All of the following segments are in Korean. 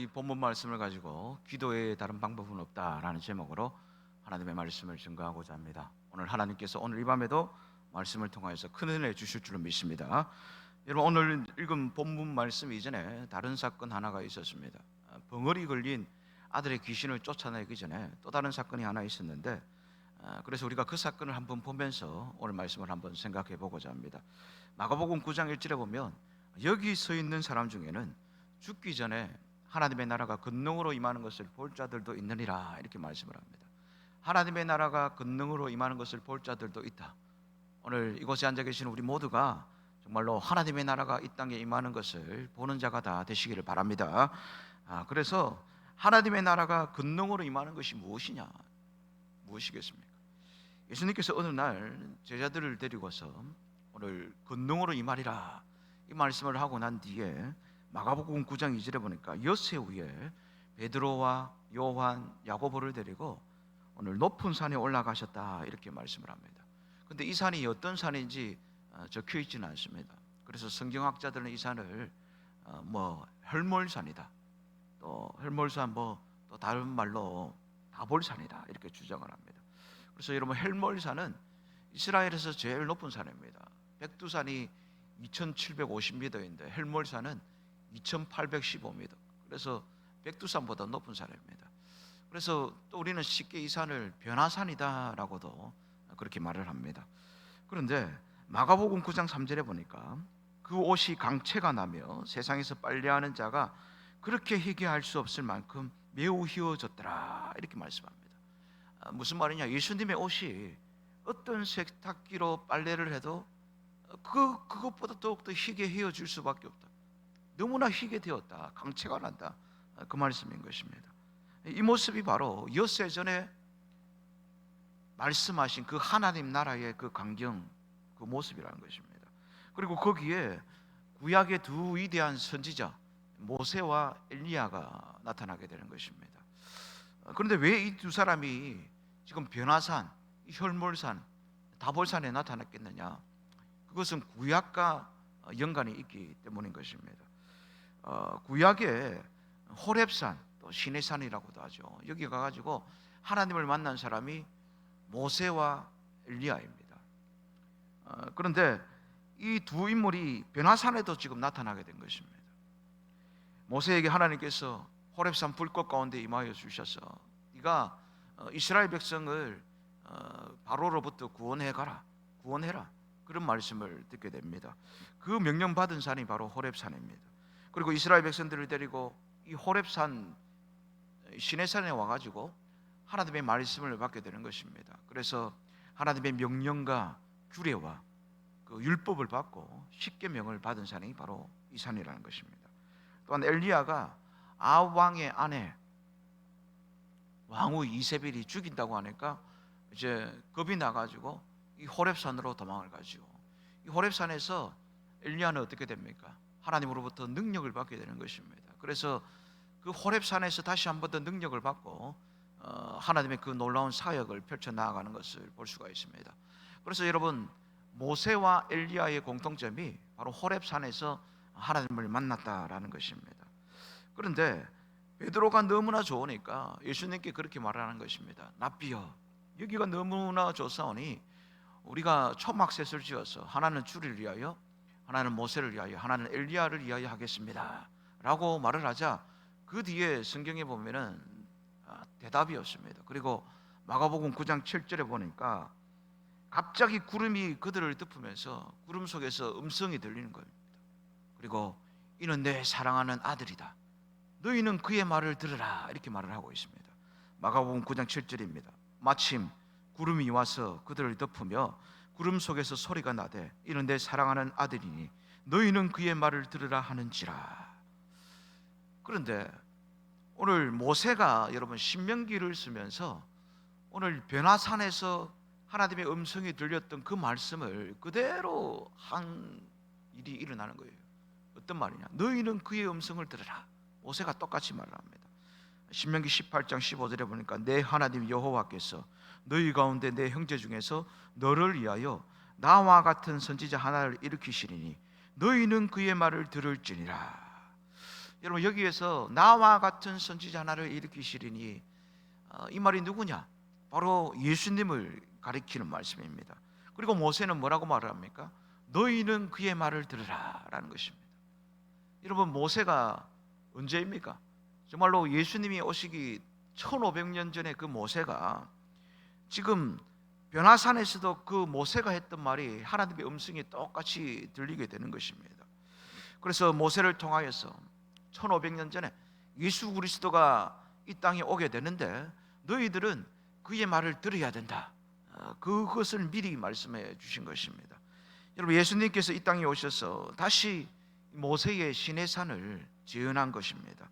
이 본문 말씀을 가지고 기도의 다른 방법은 없다라는 제목으로 하나님의 말씀을 증거하고자 합니다. 오늘 하나님께서 오늘 이 밤에도 말씀을 통하여서 큰 은혜 주실 줄로 믿습니다. 여러분 오늘 읽은 본문 말씀 이전에 다른 사건 하나가 있었습니다. 아, 벙어리 걸린 아들의 귀신을 쫓아내기 전에 또 다른 사건이 하나 있었는데 아, 그래서 우리가 그 사건을 한번 보면서 오늘 말씀을 한번 생각해 보고자 합니다. 마가복음 9장 1절에 보면 여기 서 있는 사람 중에는 죽기 전에 하나님의 나라가 권능으로 임하는 것을 볼 자들도 있느니라 이렇게 말씀을 합니다. 하나님의 나라가 권능으로 임하는 것을 볼 자들도 있다. 오늘 이곳에 앉아 계시는 우리 모두가 정말로 하나님의 나라가 이 땅에 임하는 것을 보는 자가 다 되시기를 바랍니다. 아, 그래서 하나님의 나라가 권능으로 임하는 것이 무엇이냐? 무엇이겠습니까? 예수님께서 어느 날 제자들을 데리고서 오늘 권능으로 임하리라 이 말씀을 하고 난 뒤에 마가복음 9장 2절에 보니까 엿새 후에 베드로와 요한, 야고보를 데리고 오늘 높은 산에 올라가셨다 이렇게 말씀을 합니다. 근데 이 산이 어떤 산인지 어, 적혀 있지는 않습니다. 그래서 성경학자들은 이 산을 어, 뭐 혈몰산이다. 또 혈몰산 뭐 또 다른 말로 다볼산이다 이렇게 주장을 합니다. 그래서 여러분 헬몰산은 이스라엘에서 제일 높은 산입니다. 백두산이 2,750m인데 헬몰산은 2,815m. 그래서 백두산보다 높은 산입니다. 그래서 또 우리는 쉽게 이 산을 변화산이다라고도 그렇게 말을 합니다. 그런데 마가복음 9장 3절에 보니까 그 옷이 강체가 나며 세상에서 빨래하는 자가 그렇게 희귀할 수 없을 만큼 매우 희워졌더라 이렇게 말씀합니다. 아, 무슨 말이냐? 예수님의 옷이 어떤 세탁기로 빨래를 해도 그 그것보다 더욱더 희게 헤어질 수밖에 없다. 너무나 희게 되었다. 강체가 난다. 아, 그 말씀인 것입니다. 이 모습이 바로 엿새 전에 말씀하신 그 하나님 나라의 그 광경 그 모습이라는 것입니다. 그리고 거기에 구약의 두 위대한 선지자 모세와 엘리야가 나타나게 되는 것입니다. 어, 그런데 왜 이 두 사람이 지금 변화산, 혈몰산, 다볼산에 나타났겠느냐? 그것은 구약과 연관이 있기 때문인 것입니다. 어, 구약에 호렙산 또 시내산이라고도 하죠. 여기 가가지고 하나님을 만난 사람이 모세와 엘리야입니다. 어, 그런데 이 두 인물이 변화산에도 지금 나타나게 된 것입니다. 모세에게 하나님께서 호렙산 불꽃 가운데 임하여 주셔서 네가 어, 이스라엘 백성을 어, 바로로부터 구원해 가라, 구원해라 그런 말씀을 듣게 됩니다. 그 명령 받은 산이 바로 호렙산입니다. 그리고 이스라엘 백성들을 데리고 이 호렙산 시내산에 와가지고 하나님의 말씀을 받게 되는 것입니다. 그래서 하나님의 명령과 규례와 그 율법을 받고 십계명을 받은 산이 바로 이 산이라는 것입니다. 또한 엘리야가 아합 왕의 아내 왕후 이세벨이 죽인다고 하니까 이제 겁이 나가지고 이 호렙산으로 도망을 가지고 이 호렙산에서 엘리야는 어떻게 됩니까? 하나님으로부터 능력을 받게 되는 것입니다. 그래서 그 호렙산에서 다시 한 번 더 능력을 받고 어, 하나님의 그 놀라운 사역을 펼쳐 나아가는 것을 볼 수가 있습니다. 그래서 여러분 모세와 엘리야의 공통점이 바로 호렙산에서 하나님을 만났다라는 것입니다. 그런데 베드로가 너무나 좋으니까 예수님께 그렇게 말하는 것입니다. 납비여 여기가 너무나 좋사오니 우리가 초막셋을 지어서 하나는 주를 위하여 하나는 모세를 위하여 하나는 엘리야를 위하여 하겠습니다. 라고 말을 하자 그 뒤에 성경에 보면은 아, 대답이 없습니다. 그리고 마가복음 9장 7절에 보니까 갑자기 구름이 그들을 덮으면서 구름 속에서 음성이 들리는 겁니다. 그리고 이는 내 사랑하는 아들이다. 너희는 그의 말을 들으라 이렇게 말을 하고 있습니다. 마가복음 9장 7절입니다. 마침 구름이 와서 그들을 덮으며 구름 속에서 소리가 나되 이는 내 사랑하는 아들이니 너희는 그의 말을 들으라 하는지라. 그런데 오늘 모세가 여러분 신명기를 쓰면서 오늘 변화산에서 하나님의 음성이 들렸던 그 말씀을 그대로 한 일이 일어나는 거예요. 어떤 말이냐? 너희는 그의 음성을 들으라. 모세가 똑같이 말을 합니다. 신명기 18장 15절에 보니까 내 하나님 여호와께서 너희 가운데 내 형제 중에서 너를 위하여 나와 같은 선지자 하나를 일으키시리니 너희는 그의 말을 들을지니라. 여러분 여기에서 나와 같은 선지자 하나를 일으키시리니 어, 이 말이 누구냐? 바로 예수님을 가리키는 말씀입니다. 그리고 모세는 뭐라고 말을 합니까? 너희는 그의 말을 들으라라는 것입니다. 여러분 모세가 언제입니까? 정말로 예수님이 오시기 1500년 전에 그 모세가 지금 변화산에서도 그 모세가 했던 말이 하나님의 음성이 똑같이 들리게 되는 것입니다. 그래서 모세를 통하여서 1500년 전에 예수 그리스도가 이 땅에 오게 되는데 너희들은 그의 말을 들어야 된다. 어, 그것을 미리 말씀해 주신 것입니다. 여러분 예수님께서 이 땅에 오셔서 다시 모세의 신의 산을 재현한 것입니다.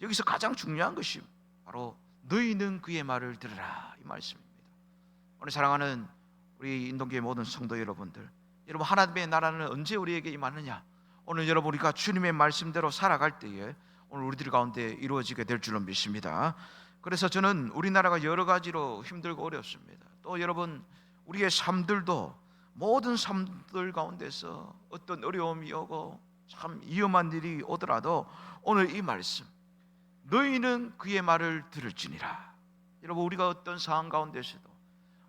여기서 가장 중요한 것이 바로 너희는 그의 말을 들으라 이 말씀입니다. 오늘 사랑하는 우리 인동교회 모든 성도 여러분들, 여러분 하나님의 나라는 언제 우리에게 임하느냐? 오늘 여러분 우리가 주님의 말씀대로 살아갈 때에 오늘 우리들 가운데 이루어지게 될 줄로 믿습니다. 그래서 저는 우리나라가 여러 가지로 힘들고 어렵습니다. 또 여러분 우리의 삶들도 모든 삶들 가운데서 어떤 어려움이 오고 참 위험한 일이 오더라도 오늘 이 말씀 너희는 그의 말을 들을지니라. 여러분 우리가 어떤 상황 가운데서도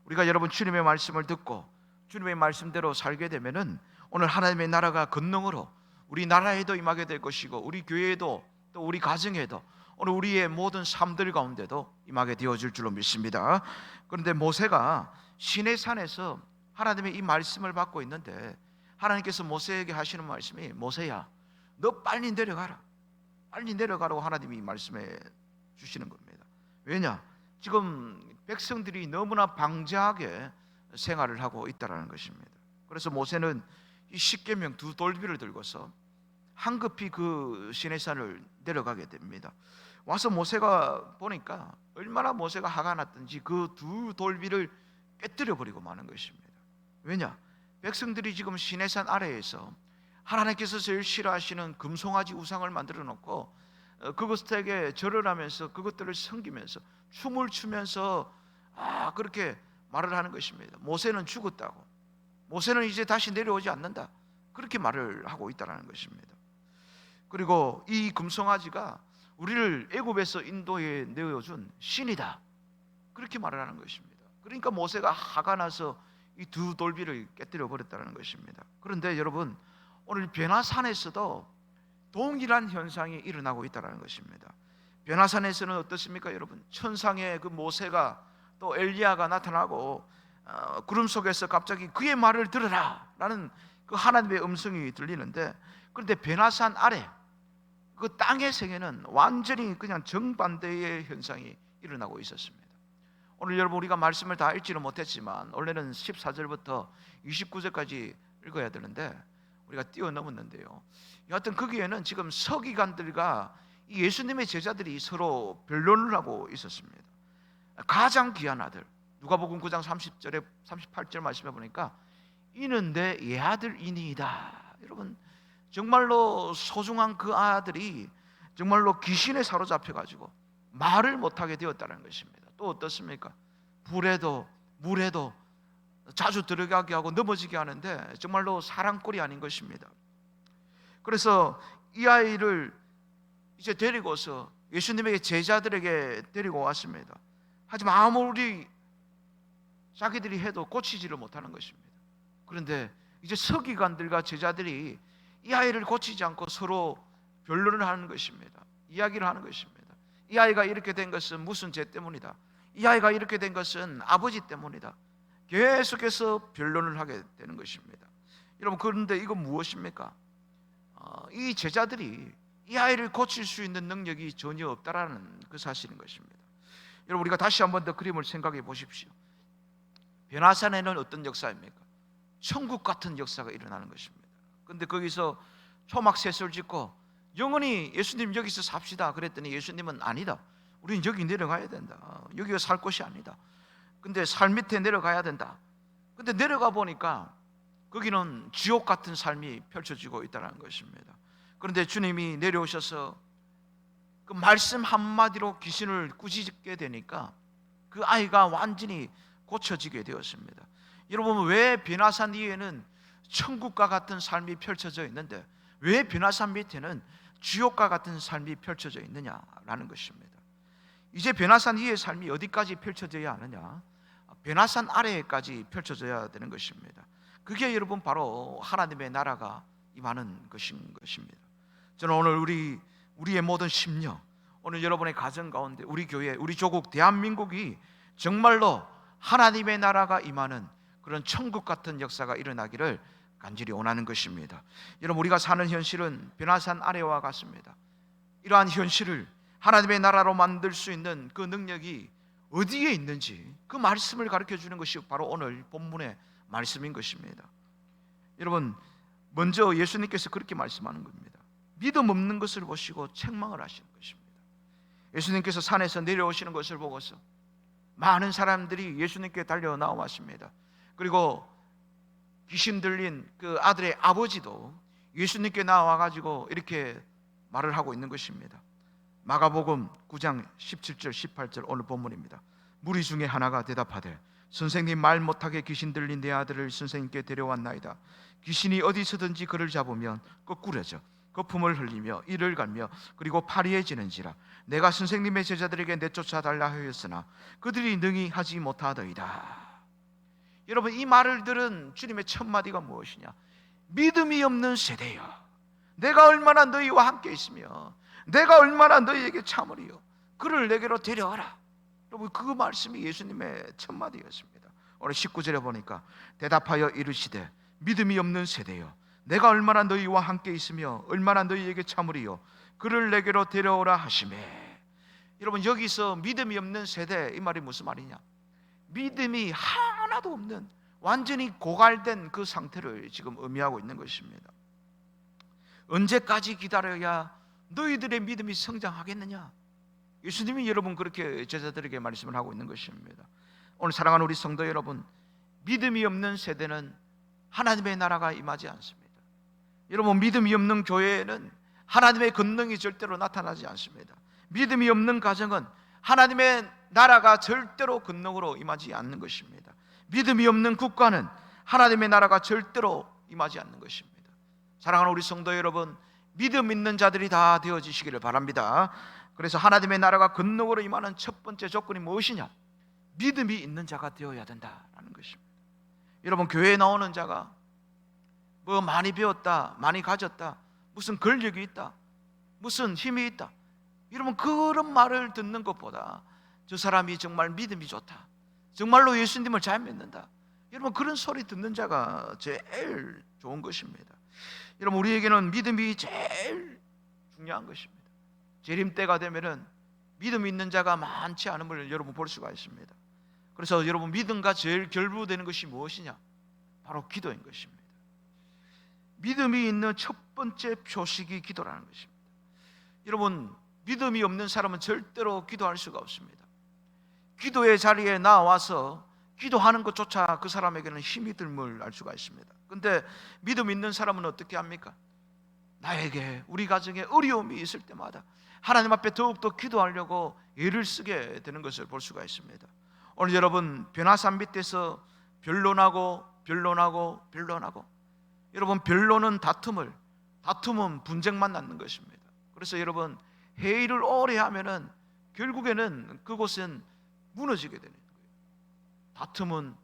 우리가 여러분 주님의 말씀을 듣고 주님의 말씀대로 살게 되면은 오늘 하나님의 나라가 건능으로 우리 나라에도 임하게 될 것이고 우리 교회에도 또 우리 가정에도 오늘 우리의 모든 삶들 가운데도 임하게 되어질 줄로 믿습니다. 그런데 모세가 시내 산에서 하나님의 이 말씀을 받고 있는데 하나님께서 모세에게 하시는 말씀이 모세야 너 빨리 내려가라 빨리 내려가라고 하나님이 말씀해 주시는 겁니다. 왜냐? 지금 백성들이 너무나 방자하게 생활을 하고 있다라는 것입니다. 그래서 모세는 이 십계명 두 돌비를 들고서 한급히 그 시내산을 내려가게 됩니다. 와서 모세가 보니까 얼마나 모세가 화가 났든지 그 두 돌비를 깨뜨려 버리고 마는 것입니다. 왜냐? 백성들이 지금 시내산 아래에서 하나님께서 제일 싫어하시는 금송아지 우상을 만들어 놓고 어, 그것에게 절을 하면서 그것들을 섬기면서 춤을 추면서 아 그렇게 말을 하는 것입니다. 모세는 죽었다고. 모세는 이제 다시 내려오지 않는다. 그렇게 말을 하고 있다는 것입니다. 그리고 이 금송아지가 우리를 애굽에서 인도에 내어준 신이다. 그렇게 말을 하는 것입니다. 그러니까 모세가 화가 나서 이 두 돌비를 깨뜨려 버렸다는 것입니다. 그런데 여러분 오늘 변화산에서도 동일한 현상이 일어나고 있다는 것입니다. 변화산에서는 어떻습니까, 여러분? 천상의 그 모세가 또 엘리야가 나타나고 어, 구름 속에서 갑자기 그의 말을 들으라라는 그 하나님의 음성이 들리는데 그런데 변화산 아래 그 땅의 세계는 완전히 그냥 정반대의 현상이 일어나고 있었습니다. 오늘 여러분 우리가 말씀을 다 읽지는 못했지만 원래는 14절부터 29절까지 읽어야 되는데 우리가 뛰어넘었는데요. 여하튼 거기에는 지금 서기관들과 이 예수님의 제자들이 서로 변론을 하고 있었습니다. 가장 귀한 아들 누가복음 9장 30절에 38절 말씀해 보니까 이는 내 예아들이니이다. 여러분 정말로 소중한 그 아들이 정말로 귀신에 사로잡혀 가지고 말을 못하게 되었다는 것입니다. 또 어떻습니까? 불에도 물에도 자주 들어가게 하고 넘어지게 하는데 정말로 사랑꼴이 아닌 것입니다. 그래서 이 아이를 이제 데리고서 예수님에게 제자들에게 데리고 왔습니다. 하지만 아무리 자기들이 해도 고치지를 못하는 것입니다. 그런데 이제 서기관들과 제자들이 이 아이를 고치지 않고 서로 변론을 하는 것입니다. 이야기를 하는 것입니다. 이 아이가 이렇게 된 것은 무슨 죄 때문이다. 이 아이가 이렇게 된 것은 아버지 때문이다. 계속해서 변론을 하게 되는 것입니다. 여러분 그런데 이건 무엇입니까? 어, 이 제자들이 이 아이를 고칠 수 있는 능력이 전혀 없다라는 그 사실인 것입니다. 여러분 우리가 다시 한 번 더 그림을 생각해 보십시오. 변화산에는 어떤 역사입니까? 천국 같은 역사가 일어나는 것입니다. 근데 거기서 초막 셋을 짓고 영원히 예수님 여기서 삽시다 그랬더니 예수님은 아니다. 우리는 여기 내려가야 된다. 여기가 살 곳이 아니다. 근데 살 밑에 내려가야 된다. 근데 내려가 보니까 거기는 지옥 같은 삶이 펼쳐지고 있다는 것입니다. 그런데 주님이 내려오셔서 그 말씀 한마디로 귀신을 꾸짖게 되니까 그 아이가 완전히 고쳐지게 되었습니다. 여러분 왜 변화산 위에는 천국과 같은 삶이 펼쳐져 있는데 왜 변화산 밑에는 지옥과 같은 삶이 펼쳐져 있느냐라는 것입니다. 이제 변화산 위의 삶이 어디까지 펼쳐져야 하느냐? 변화산 아래까지 펼쳐져야 되는 것입니다. 그게 여러분 바로 하나님의 나라가 임하는 것인 것입니다. 저는 오늘 우리 우리의 모든 심령, 오늘 여러분의 가정 가운데 우리 교회, 우리 조국 대한민국이 정말로 하나님의 나라가 임하는 그런 천국 같은 역사가 일어나기를 간절히 원하는 것입니다. 여러분 우리가 사는 현실은 변화산 아래와 같습니다. 이러한 현실을 하나님의 나라로 만들 수 있는 그 능력이 어디에 있는지 그 말씀을 가르쳐 주는 것이 바로 오늘 본문의 말씀인 것입니다. 여러분 먼저 예수님께서 그렇게 말씀하는 겁니다. 믿음 없는 것을 보시고 책망을 하시는 것입니다. 예수님께서 산에서 내려오시는 것을 보고서 많은 사람들이 예수님께 달려 나왔습니다. 그리고 귀신 들린 그 아들의 아버지도 예수님께 나와 가지고 이렇게 말을 하고 있는 것입니다. 마가복음 9장 17절 18절 오늘 본문입니다. 무리 중에 하나가 대답하되 선생님 말 못하게 귀신 들린 내 아들을 선생님께 데려왔나이다. 귀신이 어디서든지 그를 잡으면 거꾸려져 거품을 흘리며 이를 갈며 그리고 파리해지는지라 내가 선생님의 제자들에게 내쫓아 달라 하였으나 그들이 능히 하지 못하더이다. 여러분 이 말을 들은 주님의 첫 마디가 무엇이냐? 믿음이 없는 세대여. 내가 얼마나 너희와 함께 있으며 내가 얼마나 너희에게 참으리요. 그를 내게로 데려와라. 여러분 그 말씀이 예수님의 첫 마디였습니다. 오늘 19절에 보니까 대답하여 이르시되 믿음이 없는 세대여. 내가 얼마나 너희와 함께 있으며 얼마나 너희에게 참으리요. 그를 내게로 데려오라 하시매. 여러분 여기서 믿음이 없는 세대 이 말이 무슨 말이냐? 믿음이 하나도 없는 완전히 고갈된 그 상태를 지금 의미하고 있는 것입니다. 언제까지 기다려야 너희들의 믿음이 성장하겠느냐? 예수님이 여러분 그렇게 제자들에게 말씀을 하고 있는 것입니다. 오늘 사랑하는 우리 성도 여러분, 믿음이 없는 세대는 하나님의 나라가 임하지 않습니다. 여러분 믿음이 없는 교회에는 하나님의 권능이 절대로 나타나지 않습니다. 믿음이 없는 가정은 하나님의 나라가 절대로 권능으로 임하지 않는 것입니다. 믿음이 없는 국가는 하나님의 나라가 절대로 임하지 않는 것입니다. 사랑하는 우리 성도 여러분, 믿음 있는 자들이 다 되어지시기를 바랍니다. 그래서 하나님의 나라가 권능으로 임하는 첫 번째 조건이 무엇이냐? 믿음이 있는 자가 되어야 된다라는 것입니다. 여러분 교회에 나오는 자가 뭐 많이 배웠다, 많이 가졌다, 무슨 권력이 있다, 무슨 힘이 있다. 여러분 그런 말을 듣는 것보다 저 사람이 정말 믿음이 좋다. 정말로 예수님을 잘 믿는다. 여러분 그런 소리 듣는 자가 제일 좋은 것입니다. 여러분 우리에게는 믿음이 제일 중요한 것입니다. 재림 때가 되면은 믿음 있는 자가 많지 않음을 여러분 볼 수가 있습니다. 그래서 여러분 믿음과 제일 결부되는 것이 무엇이냐? 바로 기도인 것입니다. 믿음이 있는 첫 번째 표식이 기도라는 것입니다. 여러분 믿음이 없는 사람은 절대로 기도할 수가 없습니다. 기도의 자리에 나와서 기도하는 것조차 그 사람에게는 힘이 들물 알 수가 있습니다. 근데 믿음 있는 사람은 어떻게 합니까? 나에게 우리 가정에 어려움이 있을 때마다 하나님 앞에 더욱더 기도하려고 애를 쓰게 되는 것을 볼 수가 있습니다. 오늘 여러분 변화산 밑에서 변론하고 변론하고 변론하고 여러분 변론은 다툼을 다툼은 분쟁만 낳는 것입니다. 그래서 여러분 회의를 오래 하면은 결국에는 그곳은 무너지게 되는. 다툼은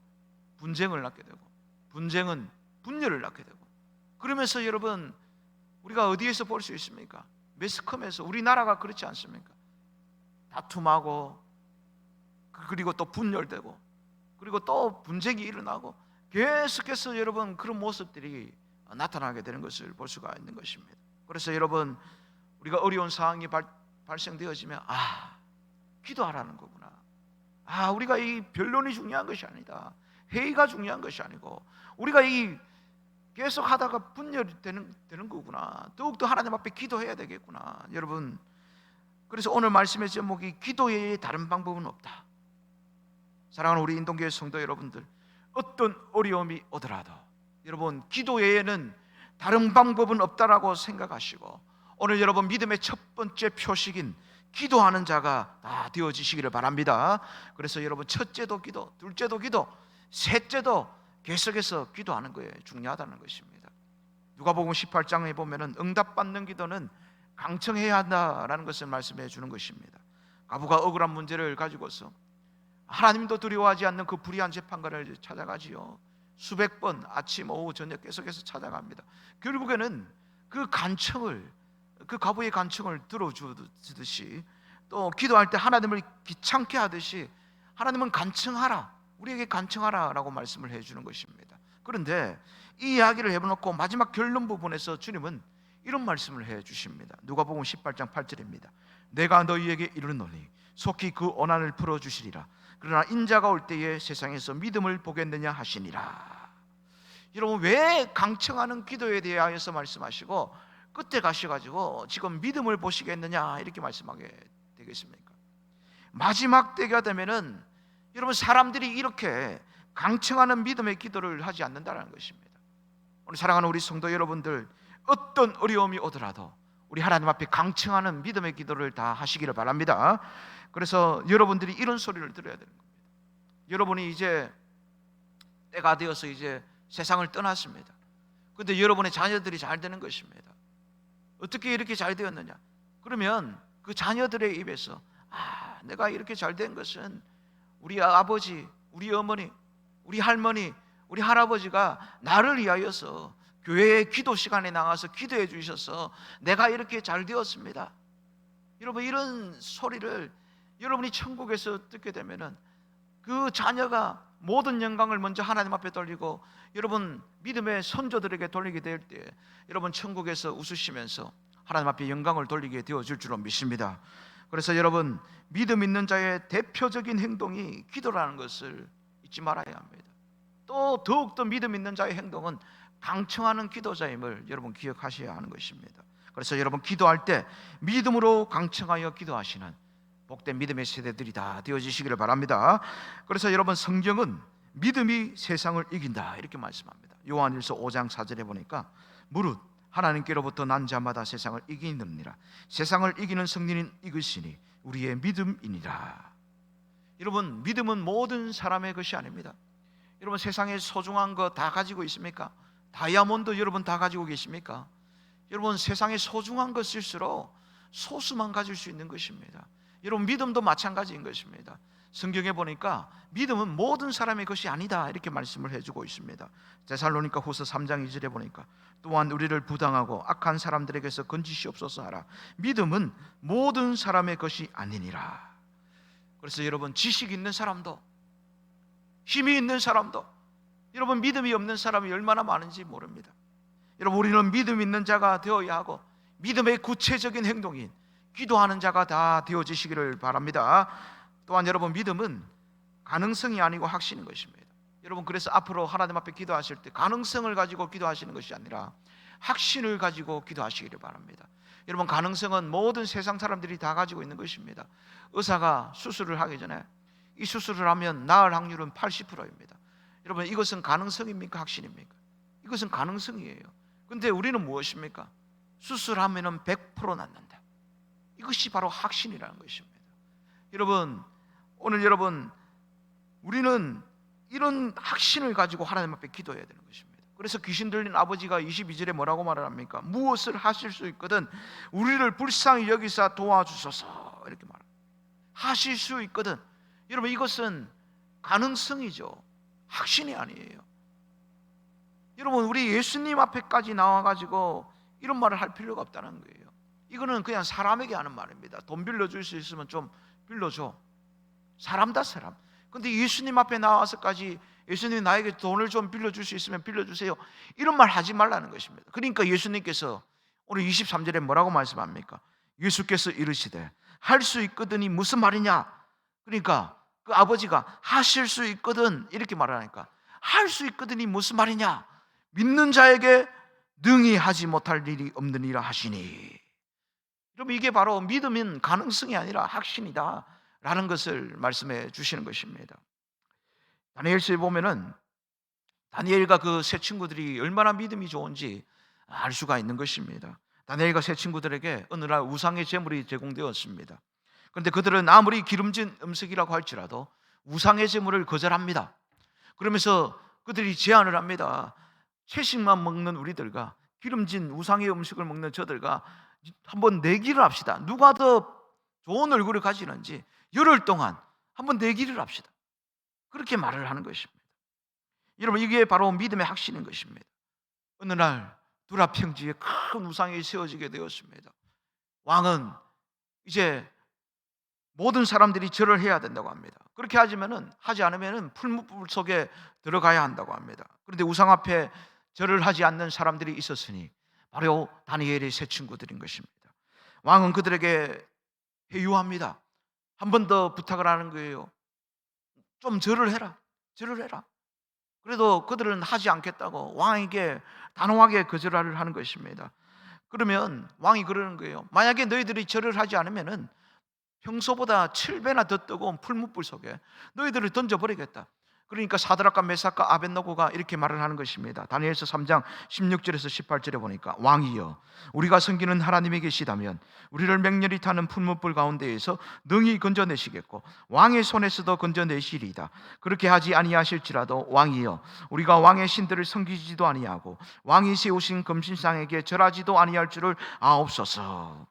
분쟁을 낳게 되고 분쟁은 분열을 낳게 되고 그러면서 여러분 우리가 어디에서 볼 수 있습니까? 매스컴에서 우리나라가 그렇지 않습니까? 다툼하고 그리고 또 분열되고 그리고 또 분쟁이 일어나고 계속해서 여러분 그런 모습들이 나타나게 되는 것을 볼 수가 있는 것입니다. 그래서 여러분 우리가 어려운 상황이 발, 발생되어지면 아 기도하라는 거구나. 아 우리가 이 변론이 중요한 것이 아니다. 회의가 중요한 것이 아니고 우리가 이 계속 하다가 분열이 되는, 되는 거구나. 더욱더 하나님 앞에 기도해야 되겠구나. 여러분, 그래서 오늘 말씀의 제목이 기도 외에 다른 방법은 없다. 사랑하는 우리 인동교회 성도 여러분들, 어떤 어려움이 오더라도 여러분, 기도 외에는 다른 방법은 없다라고 생각하시고 오늘 여러분 믿음의 첫 번째 표식인 기도하는 자가 다 되어지시기를 바랍니다. 그래서 여러분 첫째도 기도, 둘째도 기도, 셋째도 계속해서 기도하는 거예요. 중요하다는 것입니다. 누가복음 18장에 보면은 응답받는 기도는 강청해야 한다라는 것을 말씀해 주는 것입니다. 가부가 억울한 문제를 가지고서 하나님도 두려워하지 않는 그 불의한 재판관을 찾아가지요. 수백 번 아침 오후 저녁 계속해서 찾아갑니다. 결국에는 그 간청을 그 가부의 간청을 들어주듯이 또 기도할 때 하나님을 귀찮게 하듯이 하나님은 간청하라 우리에게 간청하라라고 말씀을 해주는 것입니다. 그런데 이 이야기를 해놓고 마지막 결론 부분에서 주님은 이런 말씀을 해주십니다. 누가복음 18장 8절입니다. 내가 너희에게 이르노니 속히 그 원한을 풀어 주시리라. 그러나 인자가 올 때에 세상에서 믿음을 보겠느냐 하시니라. 여러분 왜 강청하는 기도에 대하여서 말씀하시고 끝에 가셔가지고 지금 믿음을 보시겠느냐 이렇게 말씀하게 되겠습니까? 마지막 때가 되면은 여러분 사람들이 이렇게 강청하는 믿음의 기도를 하지 않는다는 것입니다. 오늘 사랑하는 우리 성도 여러분들 어떤 어려움이 오더라도 우리 하나님 앞에 강청하는 믿음의 기도를 다 하시기를 바랍니다. 그래서 여러분들이 이런 소리를 들어야 되는 겁니다. 여러분이 이제 때가 되어서 이제 세상을 떠났습니다. 근데 여러분의 자녀들이 잘 되는 것입니다. 어떻게 이렇게 잘 되었느냐? 그러면 그 자녀들의 입에서 아, 내가 이렇게 잘 된 것은 우리 아버지, 우리 어머니, 우리 할머니, 우리 할아버지가 나를 위하여서 교회에 기도 시간에 나가서 기도해 주셔서 내가 이렇게 잘 되었습니다. 여러분 이런 소리를 여러분이 천국에서 듣게 되면은 그 자녀가 모든 영광을 먼저 하나님 앞에 돌리고 여러분 믿음의 선조들에게 돌리게 될 때 여러분 천국에서 웃으시면서 하나님 앞에 영광을 돌리게 되어질 줄로 믿습니다. 그래서 여러분 믿음 있는 자의 대표적인 행동이 기도라는 것을 잊지 말아야 합니다. 또 더욱더 믿음 있는 자의 행동은 강청하는 기도자임을 여러분 기억하셔야 하는 것입니다. 그래서 여러분 기도할 때 믿음으로 강청하여 기도하시는 복된 믿음의 세대들이 다 되어지시기를 바랍니다. 그래서 여러분 성경은 믿음이 세상을 이긴다 이렇게 말씀합니다. 요한일서 5장 4절에 보니까 무릇 하나님께로부터 난 자마다 세상을 이기느니라 세상을 이기는 승리는 이것이니 우리의 믿음이니라. 여러분 믿음은 모든 사람의 것이 아닙니다. 여러분 세상에 소중한 거 다 가지고 있습니까? 다이아몬드 여러분 다 가지고 계십니까? 여러분 세상에 소중한 것일수록 소수만 가질 수 있는 것입니다. 여러분 믿음도 마찬가지인 것입니다. 성경에 보니까 믿음은 모든 사람의 것이 아니다 이렇게 말씀을 해주고 있습니다. 데살로니가 후서 3장 2절에 보니까 또한 우리를 부당하고 악한 사람들에게서 건지시옵소서 하라. 믿음은 모든 사람의 것이 아니니라. 그래서 여러분 지식 있는 사람도 힘이 있는 사람도 여러분 믿음이 없는 사람이 얼마나 많은지 모릅니다. 여러분 우리는 믿음 있는 자가 되어야 하고 믿음의 구체적인 행동인 기도하는 자가 다 되어지시기를 바랍니다. 또한 여러분 믿음은 가능성이 아니고 확신인 것입니다. 여러분 그래서 앞으로 하나님 앞에 기도하실 때 가능성을 가지고 기도하시는 것이 아니라 확신을 가지고 기도하시기를 바랍니다. 여러분 가능성은 모든 세상 사람들이 다 가지고 있는 것입니다. 의사가 수술을 하기 전에 이 수술을 하면 나을 확률은 80%입니다. 여러분 이것은 가능성입니까 확신입니까? 이것은 가능성이에요. 근데 우리는 무엇입니까? 수술하면은 100% 낫는다. 이것이 바로 확신이라는 것입니다. 여러분 오늘 여러분 우리는 이런 확신을 가지고 하나님 앞에 기도해야 되는 것입니다. 그래서 귀신 들린 아버지가 22절에 뭐라고 말을 합니까? 무엇을 하실 수 있거든 우리를 불쌍히 여기사 도와주소서 이렇게 말합니다. 하실 수 있거든 여러분 이것은 가능성이죠. 확신이 아니에요. 여러분 우리 예수님 앞에까지 나와 가지고 이런 말을 할 필요가 없다는 거예요. 이거는 그냥 사람에게 하는 말입니다. 돈 빌려줄 수 있으면 좀 빌려줘. 사람다 사람. 근데 예수님 앞에 나와서까지 예수님 나에게 돈을 좀 빌려줄 수 있으면 빌려주세요. 이런 말 하지 말라는 것입니다. 그러니까 예수님께서 오늘 23절에 뭐라고 말씀합니까? 예수께서 이르시되 할 수 있거든이 무슨 말이냐? 그러니까 그 아버지가 하실 수 있거든 이렇게 말하니까 할 수 있거든이 무슨 말이냐? 믿는 자에게 능히 하지 못할 일이 없는 이라 하시니. 그럼 이게 바로 믿음인 가능성이 아니라 확신이다. 라는 것을 말씀해 주시는 것입니다. 다니엘서에 보면은 다니엘과 그 세 친구들이 얼마나 믿음이 좋은지 알 수가 있는 것입니다. 다니엘과 세 친구들에게 어느 날 우상의 제물이 제공되었습니다. 그런데 그들은 아무리 기름진 음식이라고 할지라도 우상의 제물을 거절합니다. 그러면서 그들이 제안을 합니다. 채식만 먹는 우리들과 기름진 우상의 음식을 먹는 저들과 한번 내기를 합시다. 누가 더 좋은 얼굴을 가지는지 열흘 동안 한번 내기를 합시다. 그렇게 말을 하는 것입니다. 여러분 이게 바로 믿음의 확신인 것입니다. 어느 날 두라 평지에 큰 우상이 세워지게 되었습니다. 왕은 이제 모든 사람들이 절을 해야 된다고 합니다. 그렇게 하지면은 하지 않으면은 풀무불 속에 들어가야 한다고 합니다. 그런데 우상 앞에 절을 하지 않는 사람들이 있었으니 바로 다니엘의 세 친구들인 것입니다. 왕은 그들에게 회유합니다. 한 번 더 부탁을 하는 거예요. 좀 절을 해라. 절을 해라. 그래도 그들은 하지 않겠다고 왕에게 단호하게 거절을 하는 것입니다. 그러면 왕이 그러는 거예요. 만약에 너희들이 절을 하지 않으면은 평소보다 7배나 더 뜨거운 풀무불 속에 너희들을 던져버리겠다. 그러니까 사드락과 메사카 아벤노고가 이렇게 말을 하는 것입니다. 다니엘서 3장 16절에서 18절에 보니까 왕이여 우리가 섬기는 하나님이 계시다면 우리를 맹렬히 타는 풀무불 가운데에서 능히 건져내시겠고 왕의 손에서도 건져내시리이다. 그렇게 하지 아니하실지라도 왕이여 우리가 왕의 신들을 섬기지도 아니하고 왕이 세우신 금신상에게 절하지도 아니할 줄을 아옵소서.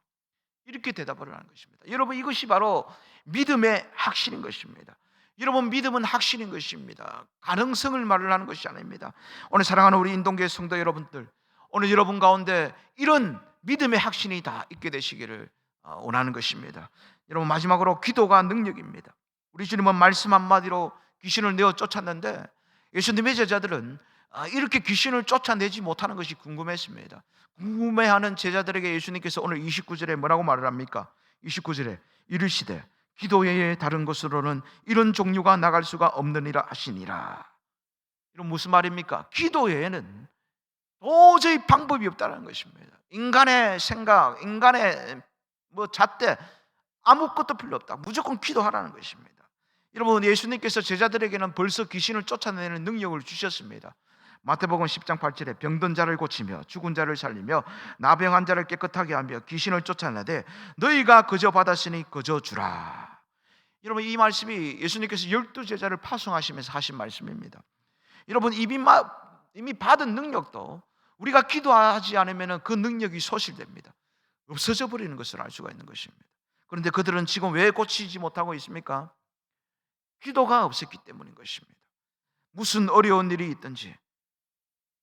이렇게 대답을 하는 것입니다. 여러분 이것이 바로 믿음의 확신인 것입니다. 여러분 믿음은 확신인 것입니다. 가능성을 말을 하는 것이 아닙니다. 오늘 사랑하는 우리 인동교회 성도 여러분들, 오늘 여러분 가운데 이런 믿음의 확신이 다 있게 되시기를 어, 원하는 것입니다. 여러분 마지막으로 기도가 능력입니다. 우리 주님은 말씀 한마디로 귀신을 내어 쫓았는데 예수님의 제자들은 아, 이렇게 귀신을 쫓아내지 못하는 것이 궁금했습니다. 궁금해하는 제자들에게 예수님께서 오늘 29절에 뭐라고 말을 합니까? 29절에 이르시되 기도 외에 다른 것으로는 이런 종류가 나갈 수가 없느니라 하시니라. 이런 무슨 말입니까? 기도 외에는 도저히 방법이 없다는 것입니다. 인간의 생각, 인간의 뭐 잣대 아무것도 필요 없다. 무조건 기도하라는 것입니다. 여러분 예수님께서 제자들에게는 벌써 귀신을 쫓아내는 능력을 주셨습니다. 마태복음 10장 8절에 병든 자를 고치며 죽은 자를 살리며 나병한 자를 깨끗하게 하며 귀신을 쫓아내되 너희가 거저 받았으니 거저 주라. 여러분 이 말씀이 예수님께서 열두 제자를 파송하시면서 하신 말씀입니다. 여러분 이미, 마, 이미 받은 능력도 우리가 기도하지 않으면 그 능력이 소실됩니다. 없어져 버리는 것을 알 수가 있는 것입니다. 그런데 그들은 지금 왜 고치지 못하고 있습니까? 기도가 없었기 때문인 것입니다. 무슨 어려운 일이 있든지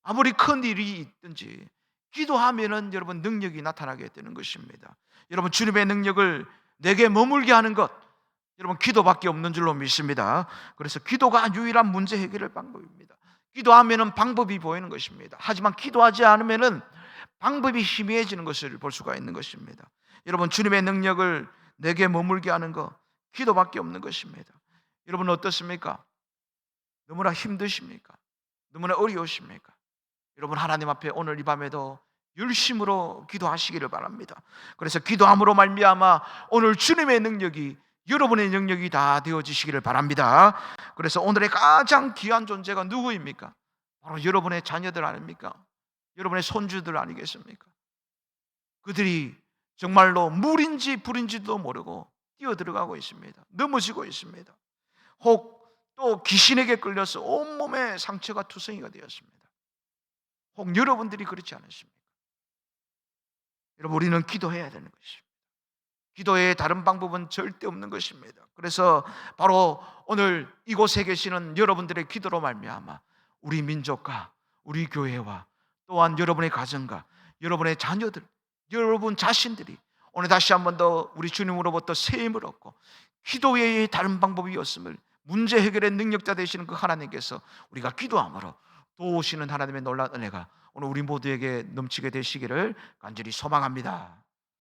아무리 큰 일이 있든지 기도하면은 여러분 능력이 나타나게 되는 것입니다. 여러분 주님의 능력을 내게 머물게 하는 것 여러분 기도밖에 없는 줄로 믿습니다. 그래서 기도가 유일한 문제 해결의 방법입니다. 기도하면은 방법이 보이는 것입니다. 하지만 기도하지 않으면은 방법이 희미해지는 것을 볼 수가 있는 것입니다. 여러분 주님의 능력을 내게 머물게 하는 것 기도밖에 없는 것입니다. 여러분 어떻습니까? 너무나 힘드십니까? 너무나 어려우십니까? 여러분 하나님 앞에 오늘 이 밤에도 열심으로 기도하시기를 바랍니다. 그래서 기도함으로 말미암아 오늘 주님의 능력이 여러분의 능력이 다 되어지시기를 바랍니다. 그래서 오늘의 가장 귀한 존재가 누구입니까? 바로 여러분의 자녀들 아닙니까? 여러분의 손주들 아니겠습니까? 그들이 정말로 물인지 불인지도 모르고 뛰어 들어가고 있습니다. 넘어지고 있습니다. 혹 또 귀신에게 끌려서 온몸에 상처가 투성이가 되었습니다. 혹 여러분들이 그렇지 않으십니까? 여러분 우리는 기도해야 되는 것입니다. 기도의 다른 방법은 절대 없는 것입니다. 그래서 바로 오늘 이곳에 계시는 여러분들의 기도로 말미암아 우리 민족과 우리 교회와 또한 여러분의 가정과 여러분의 자녀들, 여러분 자신들이 오늘 다시 한 번 더 우리 주님으로부터 새 힘을 얻고 기도 외에 다른 방법이 없음을 문제 해결의 능력자 되시는 그 하나님께서 우리가 기도함으로 도우시는 하나님의 놀라운 은혜가 오늘 우리 모두에게 넘치게 되시기를 간절히 소망합니다.